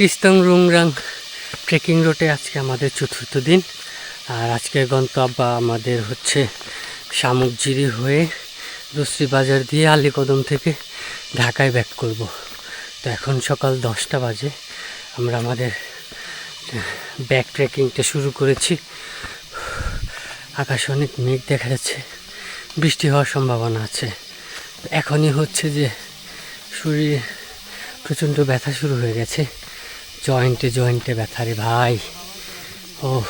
ক্রিস্তং Rungrang. Trekking রুটে আজকে আমাদের চতুর্থ দিন। আর আজকের গন্তব্য আমাদের হচ্ছে শামুকজিরি হয়ে দুশ্রী বাজার দিয়ে আলীকদম থেকে ঢাকায় ব্যাক করব। তো এখন সকাল দশটা বাজে। আমরা আমাদের ব্যাক ট্রেকিংটা শুরু করেছি। আকাশে অনেক মেঘ দেখা যাচ্ছে। বৃষ্টি হওয়ার সম্ভাবনা আছে। এখনই হচ্ছে যে শরীরে প্রচণ্ড ব্যথা শুরু হয়ে গেছে। জয়েন্টে জয়েন্টে ব্যথা রে ভাই। ও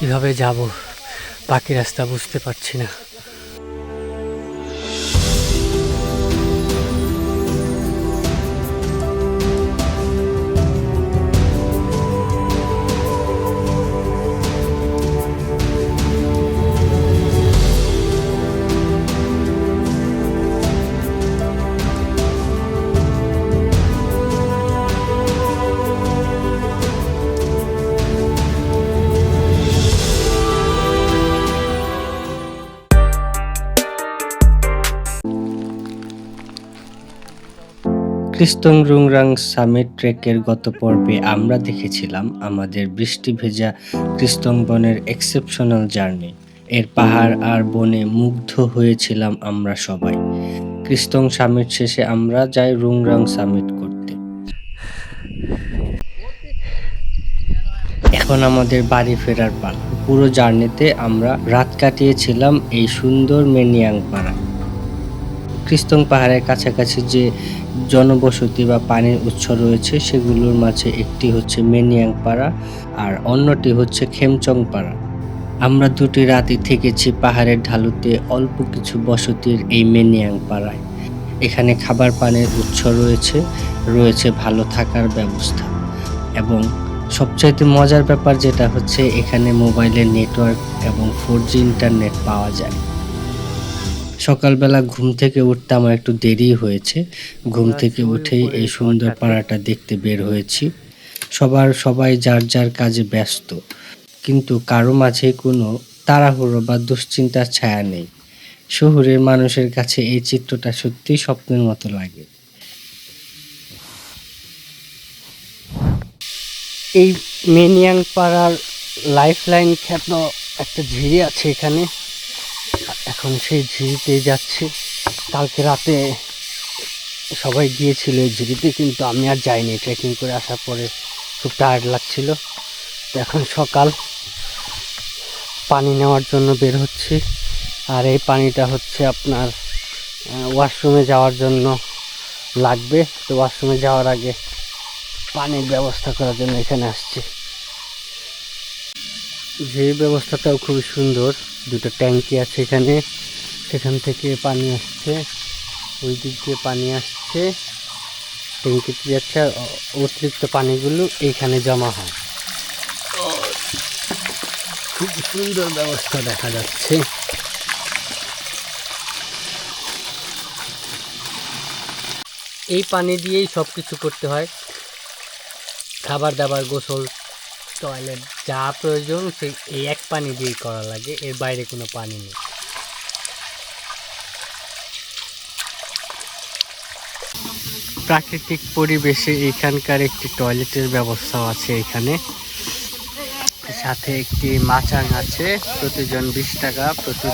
কীভাবে যাব? বাকি রাস্তা বুঝতে পারছি না। ক্রিস্তং রুংরাং সামিট ট্রেকের গত পর্বে আমরা দেখেছিলাম আমাদের বৃষ্টি ভেজা বনের এক্সেপশনাল জার্নি এর পাহাড় আর বনে মুগ্ধ হয়েছিলাম আমরা সবাই। ক্রিস্তং সামিট শেষে আমরা যাই রুংরাং সামিট করতে। এখন আমাদের বাড়ি ফেরার পালা। পুরো জার্নিতে আমরা রাত কাটিয়েছিলাম এই সুন্দর মেনিয়াং পাড়া ক্রিস্তং পাহাড়ের কাছাকাছি যে জনবসতি বা পানির উৎস রয়েছে, সেগুলোর মাঝে একটি হচ্ছে মেনিয়াং পাড়া আর অন্যটি হচ্ছে খেমচং পাড়া আমরা দুটি রাতে থেকেছি পাহাড়ের ঢালুতে অল্প কিছু বসতির এই মেনিয়াং পাড়ায় এখানে খাবার পানির উৎস রয়েছে রয়েছে ভালো থাকার ব্যবস্থা। এবং সবচাইতে মজার ব্যাপার যেটা হচ্ছে এখানে মোবাইলের নেটওয়ার্ক এবং ফোর জি ইন্টারনেট পাওয়া যায়। সকালবেলা ঘুম থেকে উঠতে আমার একটু দেরি হয়েছে। ঘুম থেকে উঠেই এই সুন্দর পাড়াটা দেখতে বের হয়েছি। সবার সবাই যার যার কাজে ব্যস্ত। কিন্তু কারও মাঝে কোনো তাড়াহুড়ো বা দুশ্চিন্তার ছায়া নেই। শহুরের মানুষের কাছে এই চিত্রটা সত্যিই স্বপ্নের মতো লাগে। এই মেনিয়াং পাড়ার লাইফ লাইন খ্যাত একটা ঝিরি আছে এখানে? এখন সেই ঝিরিতে যাচ্ছি। কালকে রাতে সবাই গিয়েছিল এই ঝিরিতে, কিন্তু আমি আর যাইনি। ট্রেকিং করে আসার পরে খুব টায়ার্ড লাগছিল। তো এখন সকাল। পানি নেওয়ার জন্য বের হচ্ছি। আর এই পানিটা হচ্ছে আপনার ওয়াশরুমে যাওয়ার জন্য লাগবে। তো ওয়াশরুমে যাওয়ার আগে পানির ব্যবস্থা করার জন্য এখানে আসছি। যে ব্যবস্থাটাও খুবই সুন্দর। দুটো ট্যাঙ্কি আছে এখানে। সেখান থেকে পানি আসছে। ওই দিক দিয়ে পানি আসছে। ট্যাঙ্কিতে যাচ্ছে আর অতিরিক্ত পানিগুলো এইখানে জমা হয়। খুব সুন্দর ব্যবস্থা দেখা যাচ্ছে। এই পানি দিয়েই সব কিছু করতে হয়। খাবার দাবার, গোসল। টয়লেট যা প্রয়োজন সেই এই এক পানি দিয়েই করা লাগে, এর বাইরে কোনো পানি নেই। প্রাকৃতিক পরিবেশে এখানকার একটি টয়লেটের ব্যবস্থাও আছে এখানে। সাথে একটি মাচাং আছে, প্রতিজন বিশ টাকা প্রতি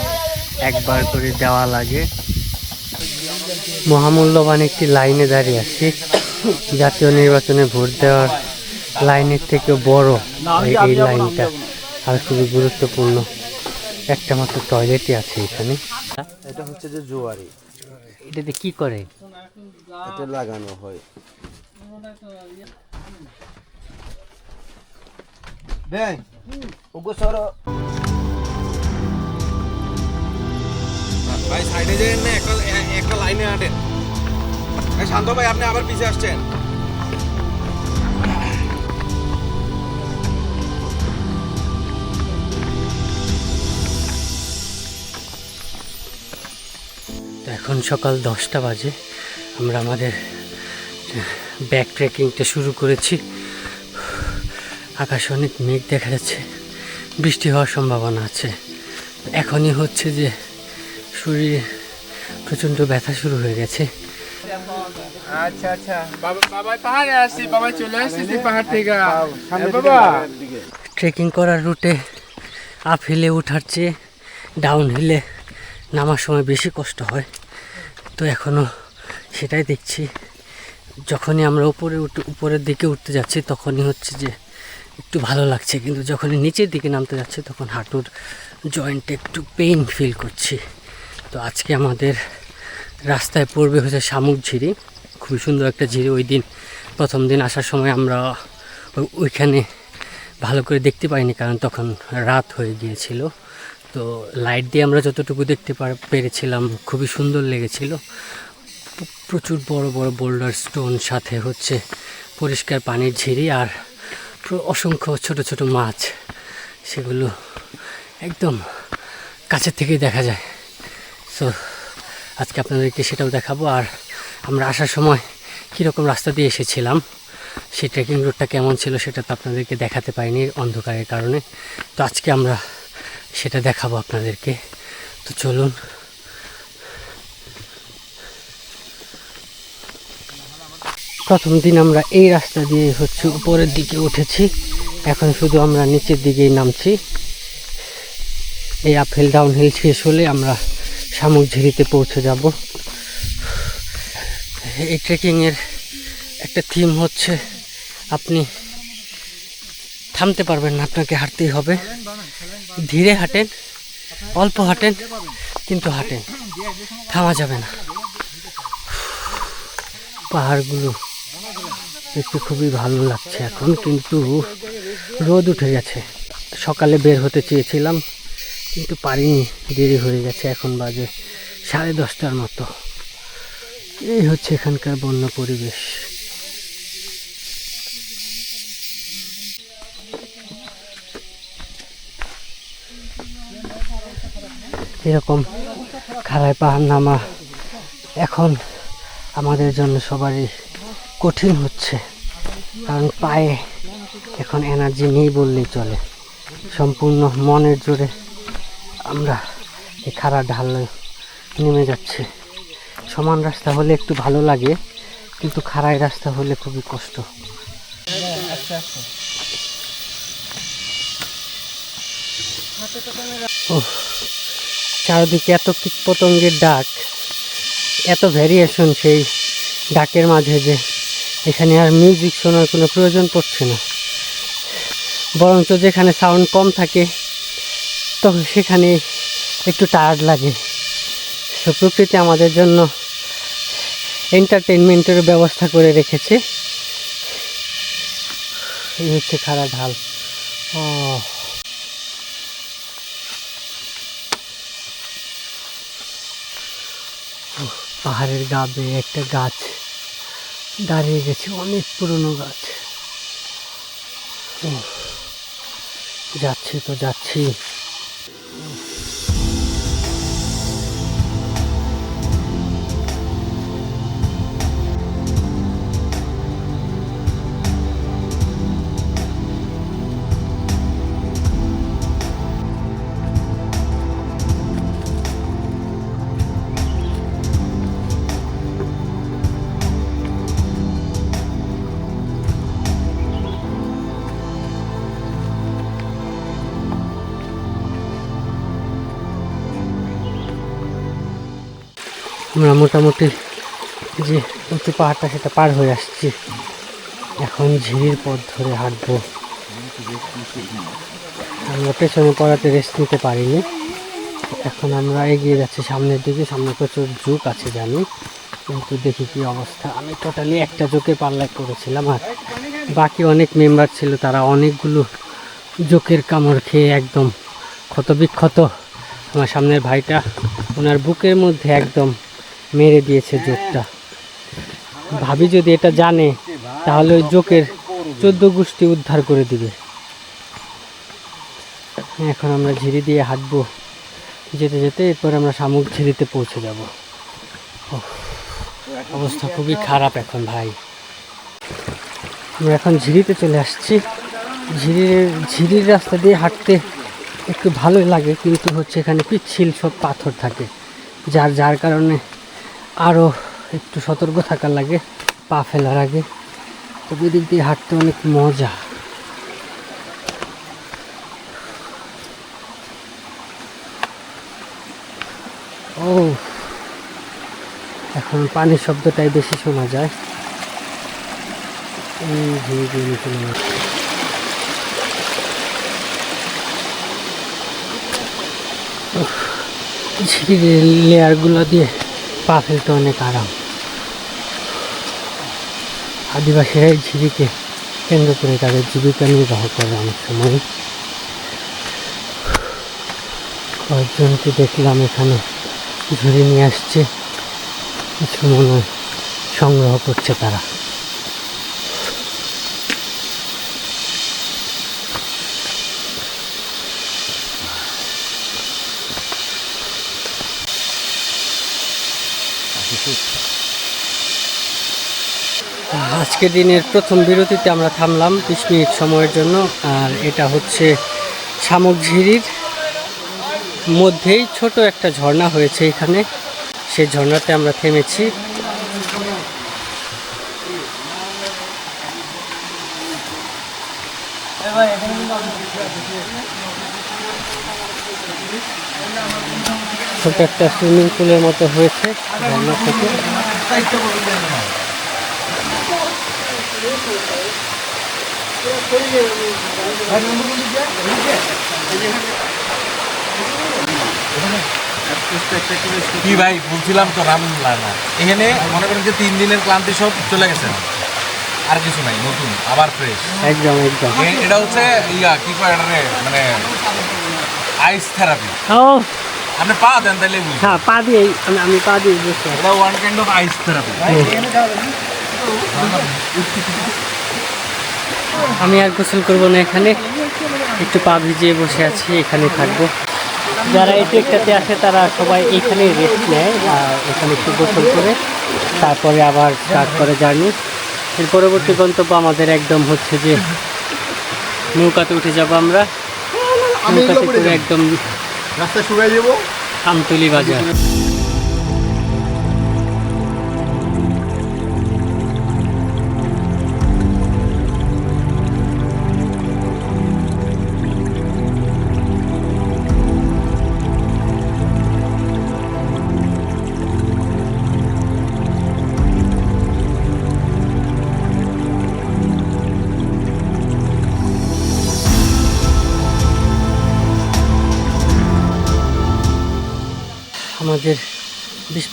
একবার করে দেওয়া লাগে। মহামূল্যবান একটি লাইনে দাঁড়িয়ে আছি। জাতীয় নির্বাচনে ভোট দেওয়ার লাইনের থেকে বড় এই লাইনটা। আর খুবই গুরুত্বপূর্ণ। একটা মাত্র টয়লেটই আছে এখানে। এটা হচ্ছে যে জোয়ারি। এটাতে কি করে? এটা লাগানো হয়। দেখ ওগো সরো। ভাই সাইডে যে না একটা একটা লাইনে হাঁটেন। ভাই শান্ত ভাই আপনি আবার পিছিয়ে আসছেন। এখন সকাল দশটা বাজে। আমরা আমাদের ব্যাক ট্রেকিংটা শুরু করেছি। আকাশে অনেক মেঘ দেখা যাচ্ছে। বৃষ্টি হওয়ার সম্ভাবনা আছে। এখনই হচ্ছে যে শরীরে প্রচণ্ড ব্যথা শুরু হয়ে গেছে। আচ্ছা আচ্ছা। বাবা বাবা পাহাড়ে আসছি। বাবা চলে আসছি পাহাড় থেকে। বাবা ট্রেকিং করার রুটে আপ হিলে ওঠার চেয়ে ডাউন হিলে নামার সময় বেশি কষ্ট হয়। তো এখনও সেটাই দেখছি। যখনই আমরা উপরে উঠে উপরের দিকে উঠতে যাচ্ছি, তখনই হচ্ছে যে একটু ভালো লাগছে। কিন্তু যখনই নিচের দিকে নামতে যাচ্ছে, তখন হাঁটুর জয়েন্টে একটু পেইন ফিল করছি। তো আজকে আমাদের রাস্তায় পড়বে হচ্ছে শামুক ঝিরি। খুবই সুন্দর একটা ঝিরি। ওই দিন, প্রথম দিন আসার সময় আমরা ওইখানে ভালো করে দেখতে পাইনি, কারণ তখন রাত হয়ে গিয়েছিল। তো লাইট দিয়ে আমরা যতটুকু দেখতে পার- পেরেছিলাম, খুবই সুন্দর লেগেছিল। প্রচুর বড় বড় বোল্ডার স্টোন সাথে হচ্ছে পরিষ্কার পানির ঝিরি আর অসংখ্য ছোট ছোট মাছ। সেগুলো একদম কাছের থেকেই দেখা যায়। সো আজকে আপনাদেরকে সেটাও দেখাবো। আর আমরা আসার সময় কীরকম রাস্তা দিয়ে এসেছিলাম, সেই ট্রেকিং রুটটা কেমন ছিল সেটা তো আপনাদেরকে দেখাতে পারিনি অন্ধকারের কারণে। তো আজকে আমরা সেটা দেখাবো আপনাদেরকে। তো চলুন। প্রথম দিন আমরা এই রাস্তা দিয়ে হচ্ছে উপরের দিকে উঠেছি। এখন শুধু আমরা নিচের দিকেই নামছি। এই আপহিল ডাউন হিল শেষ হলে আমরা ঝিরিতে পৌঁছে যাব। এই ট্রেকিংয়ের একটা থিম হচ্ছে আপনি থামতে পারবেন না, আপনাকে হাঁটতেই হবে। ধীরে হাঁটেন, অল্প হাঁটেন, কিন্তু হাঁটেন। থামা যাবে না। পাহাড়গুলো দেখতে খুবই ভালো লাগছে এখন, কিন্তু রোদ উঠে গেছে। সকালে বের হতে চেয়েছিলাম, কিন্তু পারিনি, দেরি হয়ে গেছে, এখন বাজে সাড়ে দশটার মতো। এই হচ্ছে এখানকার বন্য পরিবেশ। এরকম খাড়ায় পাহাড় নামা এখন আমাদের জন্য সবারই কঠিন হচ্ছে। কারণ পায়ে এখন এনার্জি নেই বললেই চলে। সম্পূর্ণ মনের জোরে আমরা এই খাড়া ঢাল নেমে যাচ্ছি। সমান রাস্তা হলে একটু ভালো লাগে কিন্তু খাড়াই রাস্তা হলে খুবই কষ্ট। ওহ, চারদিকে এত কীট পতঙ্গের ডাক, এত ভ্যারিয়েশন সেই ডাকের মাঝে যে এখানে আর মিউজিক শোনার কোনো প্রয়োজন পড়ছে না। বরঞ্চ যেখানে সাউন্ড কম থাকে তখন সেখানে একটু টায়ার্ড লাগে। তো প্রকৃতি আমাদের জন্য এন্টারটেনমেন্টের ব্যবস্থা করে রেখেছে। এই হচ্ছে খাড়া ঢাল ও পাহাড়ের গা বেয়ে একটা গাছ দাঁড়িয়ে গেছে অনেক পুরনো গাছ। যাচ্ছি তো যাচ্ছি। আমরা মোটামুটি যে উঁচু পাহাড়টা সেটা পার হয়ে আসছি। এখন ঝিরির পথ ধরে হাঁটবো। আমরা পেছনে পড়াতে রেস্ট নিতে পারিনি। এখন আমরা এগিয়ে যাচ্ছি সামনের দিকে। সামনে প্রচুর ঝুঁক আছে জানি, কিন্তু দেখি কি অবস্থা। আমি টোটালি একটা জোকে পাল্লায় করেছিলাম আর বাকি অনেক মেম্বার ছিল, তারা অনেকগুলো জোকের কামড় খেয়ে একদম ক্ষতবিক্ষত। আমার সামনের ভাইটা, ওনার বুকের মধ্যে একদম মেরে দিয়েছে জোকটা। ভাবি যদি এটা জানে, তাহলে ওই জোকের চোদ্দ গোষ্ঠী উদ্ধার করে দিবে। এখন আমরা ঝিরি দিয়ে হাঁটবো। যেতে যেতে এরপর আমরা শামুক ঝিরিতে পৌঁছে যাব। অবস্থা খুবই খারাপ এখন ভাই। আমরা এখন ঝিরিতে চলে আসছি। ঝিরির ঝিরির রাস্তা দিয়ে হাঁটতে একটু ভালোই লাগে, কিন্তু হচ্ছে এখানে পিচ্ছিল সব পাথর থাকে। যার যার কারণে আরও একটু সতর্ক থাকা লাগে, পা ফেলার আগে। তবে দিক দিয়ে হাঁটতে অনেক মজা। ও, এখন পানির শব্দটাই বেশি শোনা যায়। লেয়ারগুলো দিয়ে পা ফেলতে অনেক আরাম। আদিবাসীরা এই ঝিবিকে কেন্দ্র করে তাদের জীবিকা নির্বাহ করে অনেক সময়। কয়েকজনকে দেখলাম এখানে ঝুড়ি নিয়ে আসছে। কিছু মনে সংগ্রহ করছে তারা। আজকের দিনের প্রথম বিরতিতে আমরা থামলাম বিশ মিনিট সময়ের জন্য, আর এটা হচ্ছে শামুকঝিরির মধ্যেই ছোট একটা ঝর্ণা হয়েছে এখানে। সেই ঝর্ণাতে আমরা থেমেছি। ছোট একটা সুইমিং পুলের মতো হয়েছে ঝর্ণা থেকে। কি ভাই বলছিলাম তো রামুল্লাহ না এখানে মনে করেন যে তিন দিনের ক্লান্তি সব চলে গেছে। আর কিছু নাই নতুন আবার ফ্রেশ একদম একদম। এটা হচ্ছে ইয়া কি কয় মানে আইস থেরাপি ও আপনি পা দেন বুঝি। হ্যাঁ পা দিয়ে আমি আমি পা দিয়ে আছি। এটা one kind of ice therapy আমি আর গোসল করব না এখানে। একটু পা ভিজিয়ে বসে আছি এখানে থাকব। যারা এই ট্রেকটাতে আসে তারা সবাই এখানে রেস্ট নেয় আর এখানে একটু গোসল করে তারপরে আবার স্টার্ট করে জার্নি এর পরবর্তী গন্তব্য আমাদের একদম হচ্ছে যে নৌকাতে উঠে যাব আমরা। নৌকাতে করে একদম রাস্তা শুকাই দেবো আমতলি বাজার।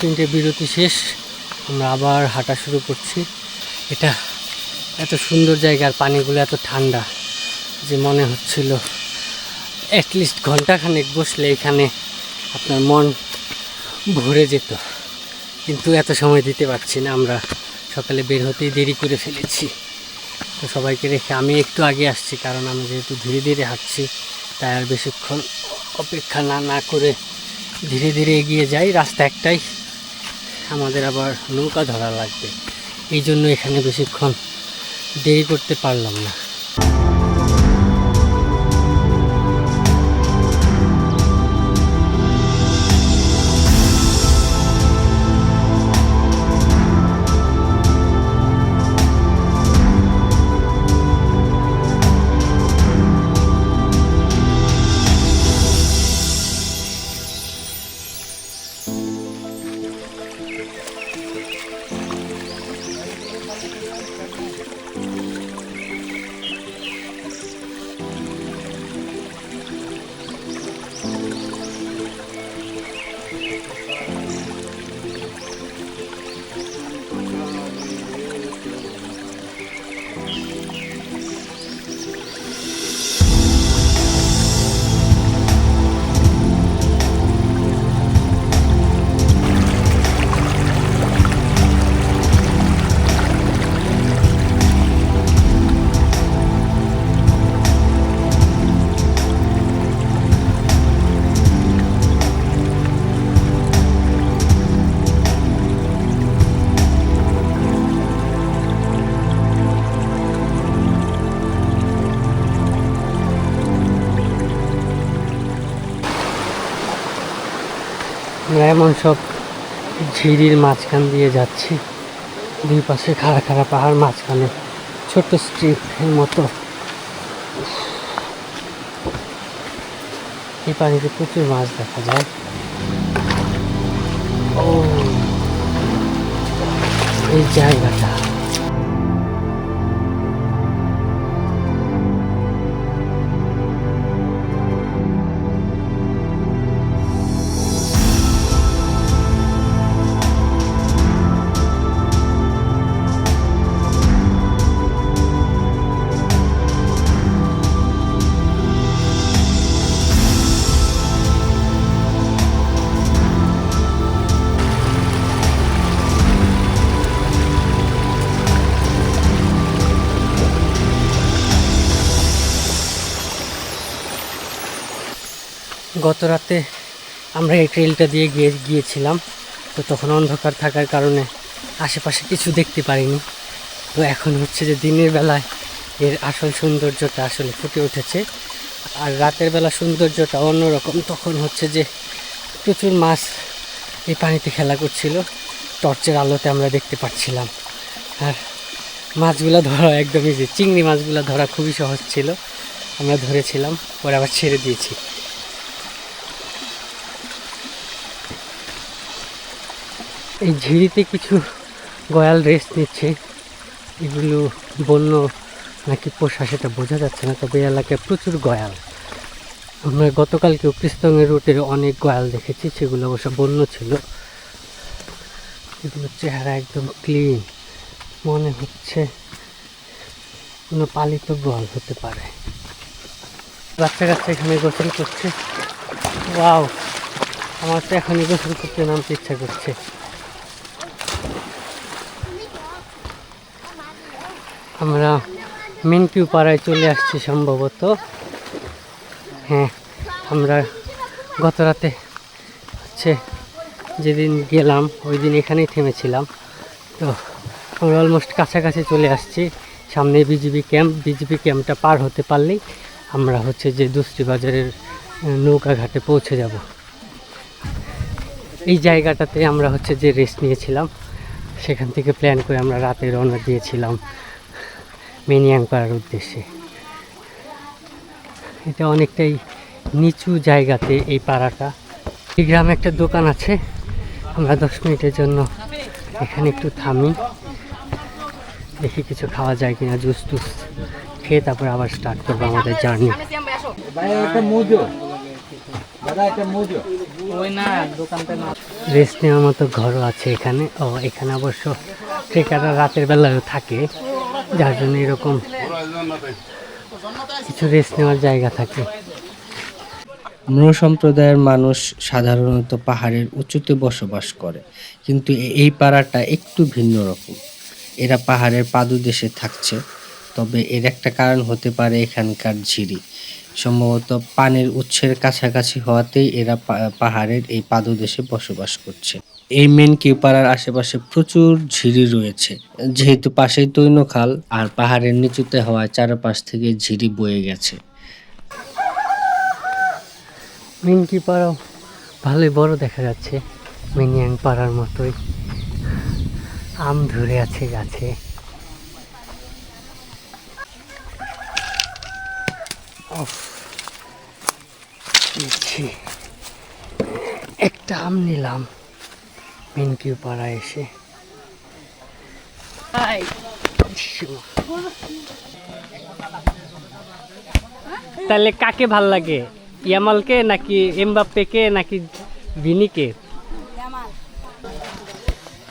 মিনিটের বিরতি শেষ। আমরা আবার হাঁটা শুরু করছি। এটা এত সুন্দর জায়গার পানিগুলো এত ঠান্ডা যে মনে হচ্ছিল অ্যাটলিস্ট ঘন্টাখানেক বসলে এখানে আপনার মন ভরে যেত। কিন্তু এত সময় দিতে পারছি না। আমরা সকালে বের হতেই দেরি করে ফেলেছি। তো সবাইকে রেখে আমি একটু আগে আসছি কারণ আমি যেহেতু ধীরে ধীরে হাঁটছি, তাই আর বেশিক্ষণ অপেক্ষা না না করে ধীরে ধীরে এগিয়ে যাই। রাস্তা একটাই। আমাদের আবার নৌকা ধরা লাগবে। এই জন্য এখানে বেশিক্ষণ দেরি করতে পারলাম না। এমন সব ঝিরির মাঝখান দিয়ে যাচ্ছি, দুই পাশে খাড়া খাড়া পাহাড় মাঝখানে, ছোট্ট স্ট্রিপের মতো। এই পানিতে প্রচুর মাছ দেখা যায়। ও, এই জায়গাটা। গত রাতে আমরা এই ট্রেলটা দিয়ে গিয়ে গিয়েছিলাম, তো তখন অন্ধকার থাকার কারণে আশেপাশে কিছু দেখতে পারিনি। তো এখন হচ্ছে যে দিনের বেলায় এর আসল সৌন্দর্যটা আসলে ফুটে উঠেছে। আর রাতের বেলা সৌন্দর্যটা অন্যরকম, তখন হচ্ছে যে প্রচুর মাছ এই পানিতে খেলা করছিল, টর্চের আলোতে আমরা দেখতে পাচ্ছিলাম। আর মাছগুলো ধরা একদমই যে, চিংড়ি মাছগুলো ধরা খুবই সহজ ছিল, আমরা ধরেছিলাম, পরে আবার ছেড়ে দিয়েছি। এই ঝিড়িতে কিছু গয়াল রেস্ট নিচ্ছে। এগুলো বন্য নাকি পোষা সেটা বোঝা যাচ্ছে না, তবে এলাকায় প্রচুর গয়াল। আমরা গতকালকেও কৃষ্ণের রুটে অনেক গয়াল দেখেছি, সেগুলো অবশ্য বন্য ছিল। এগুলোর চেহারা একদম ক্লিন মনে হচ্ছে কোনো পালিত গোয়াল হতে পারে। বাচ্চা কাচ্চা এখানে গোসল করছে। ওয়াও, আমার তো এখনই গোসল করতে নামতে ইচ্ছা করছে। আমরা মিনকিউ পাড়ায় চলে আসছি সম্ভবত। হ্যাঁ আমরা গত রাতে হচ্ছে যেদিন গেলাম ওই দিন এখানেই থেমেছিলাম। তো আমরা অলমোস্ট কাছাকাছি চলে আসছি। সামনে বিজিবি ক্যাম্প বিজিবি ক্যাম্পটা পার হতে পারলেই আমরা হচ্ছে যে দুস্তি বাজারের আহ, নৌকা ঘাটে পৌঁছে যাব। এই জায়গাটাতে আমরা হচ্ছে যে রেস্ট নিয়েছিলাম। সেখান থেকে প্ল্যান করে আমরা রাতে রওনা দিয়েছিলাম। মেনিয়াং পাড়ার উদ্দেশ্যে। এটা অনেকটাই নিচু জায়গাতে এই পাড়াটা। এই গ্রামে একটা দোকান আছে। আমরা দশ মিনিটের জন্য এখানে একটু থামি। দেখি কিছু খাওয়া যায় কিনা জুস টুস খেয়ে তারপর আবার স্টার্ট করব আমাদের জার্নি রেস্ট নেওয়ার মতো ঘরও আছে এখানে। ও এখানে অবশ্য ট্রেকাররা রাতের বেলায়ও থাকে। যার জন্য এরকম কিছু রেস্ট নেওয়ার জায়গা থাকে। মৃ সম্প্রদায়ের মানুষ সাধারণত পাহাড়ের উঁচুতে বসবাস করে, কিন্তু এই পাড়াটা একটু ভিন্ন রকম। এরা পাহাড়ের পাদদেশে থাকছে, তবে এর একটা কারণ হতে পারে এখানকার ঝিরি। সম্ভবত পানির উৎসের কাছাকাছি হওয়াতেই এরা পাহাড়ের এই পাদদেশে বসবাস করছে। এই মেন পাড়ার আশেপাশে প্রচুর ঝিরি রয়েছে। যেহেতু পাশেই তৈন খাল আর পাহাড়ের নিচুতে হওয়ায় চারপাশ থেকে ঝিরি বয়ে গেছে। মিনকি পাড়াও ভালোই বড় দেখা যাচ্ছে, মিনিয়াং পাড়ার মতোই। আম ধরে আছে গাছে। একটা আম নিলাম। পাড়া এসে। তাহলে কাকে ভালো লাগে? ইয়ামালকে নাকি এমবাপ্পেকে নাকি ভিনিকে?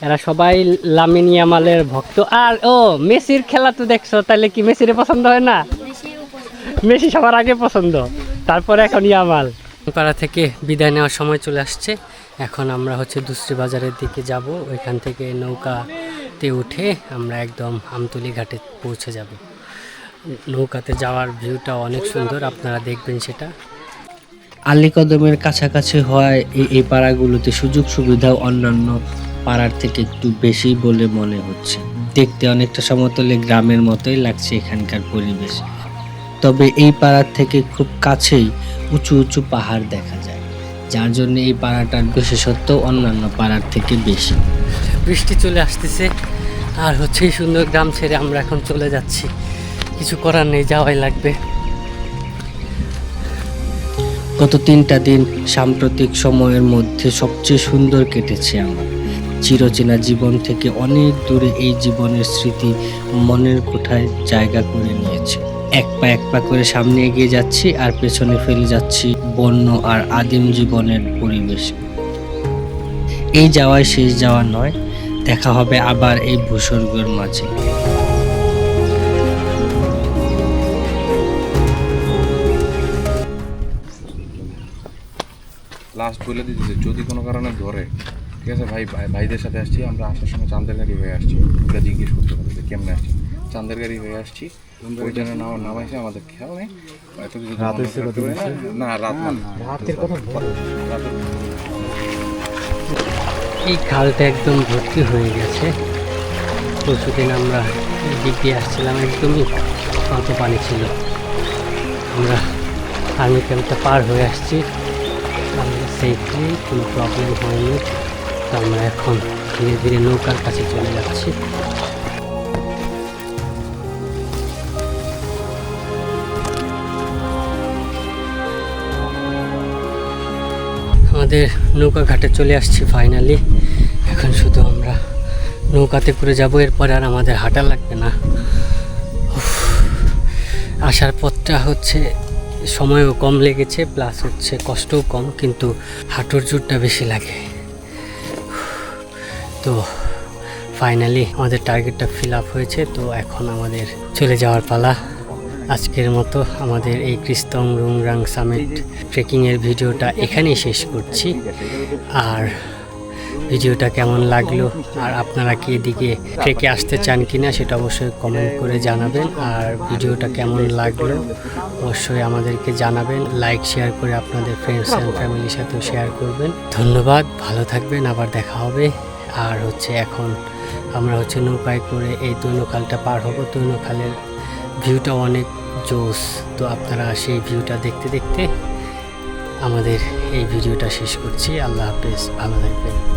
এরা সবাই লামিন ইয়ামালের ভক্ত। আর ও মেসির খেলা তো দেখছ তাহলে কি মেসির পছন্দ হয় না? মেসি সবার আগে পছন্দ। তারপরে এখন ইয়ামাল। পাড়া থেকে বিদায় নেওয়ার সময় চলে আসছে। এখন আমরা হচ্ছে দুশ্রী বাজারের দিকে যাব। ওইখান থেকে নৌকাতে উঠে আমরা একদম আমতলি ঘাটে পৌঁছে যাব। নৌকাতে যাওয়ার ভিউটা অনেক সুন্দর, আপনারা দেখবেন সেটা। আলীকদমের কাছাকাছি হওয়ায় এই এই পাড়াগুলোতে সুযোগ সুবিধাও অন্যান্য পাড়ার থেকে একটু বেশি বলে মনে হচ্ছে। দেখতে অনেকটা সমতলে গ্রামের মতোই লাগছে এখানকার পরিবেশ। তবে এই পাড়ার থেকে খুব কাছেই উঁচু উঁচু পাহাড় দেখা যায়। যার জন্য এই পাড়াটার বিশেষত্ব অন্যান্য পাড়ার থেকে বেশি। বৃষ্টি চলে আসতেছে আর হচ্ছে এই সুন্দর গ্রাম ছেড়ে আমরা এখন চলে যাচ্ছি। কিছু করার নেই যাওয়াই লাগবে। গত তিনটা দিন সাম্প্রতিক সময়ের মধ্যে সবচেয়ে সুন্দর কেটেছে আমার। চিরচেনা জীবন থেকে অনেক দূরে এই জীবনের স্মৃতি মনের কোঠায় জায়গা করে নিয়েছে। এক পা এক পা করে সামনে এগিয়ে যাচ্ছি আর পেছনে ফেলে যাচ্ছি বন্য আর আদিম জীবনের পরিবেশ। এই যাওয়ায় শেষ যাওয়া নয়, দেখা হবে আবার এই ভূস্বর্গের মাঝে। লাস্ট বলে দিতেছে, যদি কোনো কারণে ধরে, ঠিক আছে ভাই, ভাই- ভাইদের সাথে আসছি, আমরা আসার সময় চাঁদের গাড়ি হয়ে আসছি। জিজ্ঞেস করতে পারি কেমনে আসছি। চাঁদের গাড়ি হয়ে আসছি। ওই জন্য নাম নামাইছে আমাদের খেয়াল নেই। এত কিছু তো করতে পারি না। না রাত না। রাতের কথা এই খালটা একদম ভর্তি হয়ে গেছে। পরশুদিন আমরা দিক দিয়ে আসছিলাম একদমই অল্প পানি ছিল। আমরা আর্মি ক্যাম্পটা পার হয়ে আসছি। আমরা সেফলি কোনো প্রবলেম হয়নি। আমরা এখন ধীরে ধীরে নৌকার কাছে চলে যাচ্ছি। আমাদের নৌকা ঘাটে চলে আসছি ফাইনালি এখন শুধু আমরা নৌকাতে করে যাব, এরপরে আর আমাদের হাঁটা লাগবে না। আসার পথটা হচ্ছে সময়ও কম লেগেছে প্লাস হচ্ছে কষ্টও কম, কিন্তু হাঁটুর জোরটা বেশি লাগে। তো ফাইনালি আমাদের টার্গেটটা ফিল আপ হয়েছে, তো এখন আমাদের চলে যাওয়ার পালা। আজকের মতো আমাদের এই ক্রিস্তং রুংরাং সামিট ট্রেকিংয়ের ভিডিওটা এখানেই শেষ করছি। আর ভিডিওটা কেমন লাগল আর আপনারা কি এদিকে ট্রেকে আসতে চান কি না সেটা অবশ্যই কমেন্ট করে জানাবেন। আর ভিডিওটা কেমন লাগল অবশ্যই আমাদেরকে জানাবেন। লাইক শেয়ার করে আপনাদের ফ্রেন্ডস অ্যান্ড ফ্যামিলির সাথেও শেয়ার করবেন। ধন্যবাদ, ভালো থাকবেন, আবার দেখা হবে। আর হচ্ছে এখন আমরা হচ্ছে নৌকায় করে এই দৈনকালটা পার হব। দৈনকালের ভিউটা অনেক জোস। তো আপনারা সেই ভিউটা দেখতে দেখতে আমাদের এই ভিডিওটা শেষ করছি। আল্লাহ হাফেজ, ভালো থাকবেন।